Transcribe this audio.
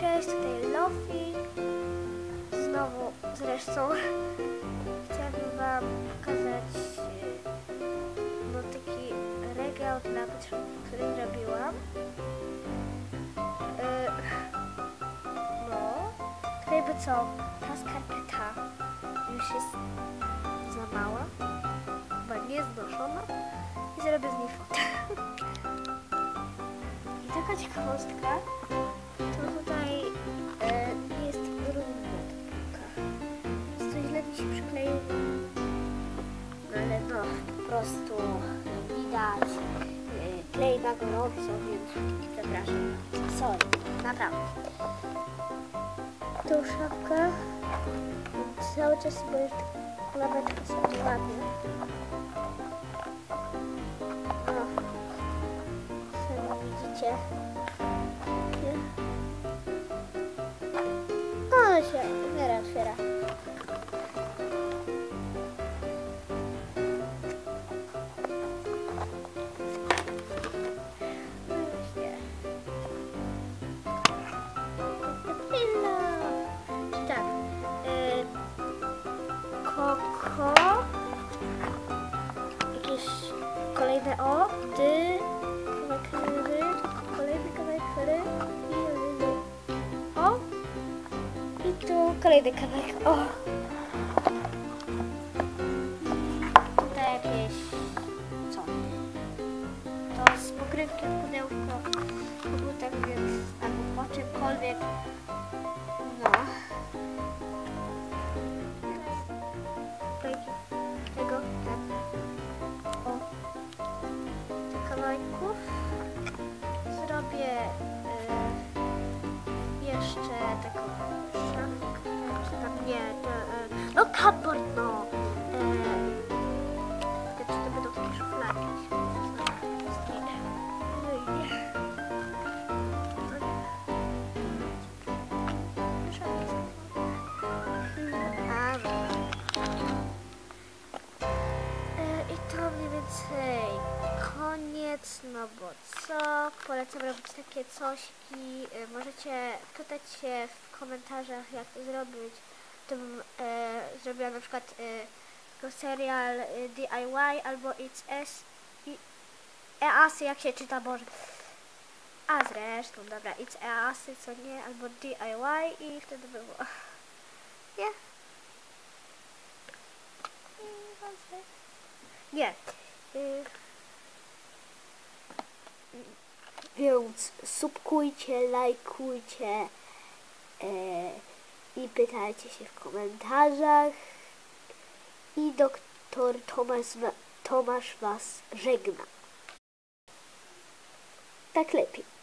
Cześć, tutaj Lofi. Znowu zresztą chciałabym Wam pokazać e, no, taki regał dla potrzeb, który zrobiłam. E, No, to jakby co, ta skarpeta już jest za mała, chyba nieznoszona i zrobię z niej fotę. I taka ciekawostka, prostu widać. E, klej na gorąco, więc przepraszam. Sorry, naprawdę. Tą szafkę cały czas bo laweczka sobie ładnie. No, sami widzicie. Koko. Jakieś kolejne o. Dy. Kawałek ry. Kolejny kawałek ry. I ry. O. I tu kolejny kawałek o. Tutaj jakieś... Co? To z pokrywki od pudełko. Był tak więc... Albo po czymkolwiek. No cupboard, no. Y, czy to będą takie szufladki? I nie. E, I to mniej więcej koniec, no bo co? Polecam robić takie coś i e, możecie pytać się w komentarzach jak to zrobić. To bym e, zrobiła na przykład e, serial e, DIY albo It's S i EASy jak się czyta, Boże. A zresztą, dobra, It's EASy, co nie, albo DIY i wtedy by było. Nie? Nie. Y, Więc subkujcie, lajkujcie e, i pytajcie się w komentarzach. I doktor Tomasz, Tomasz Was żegna. Tak lepiej.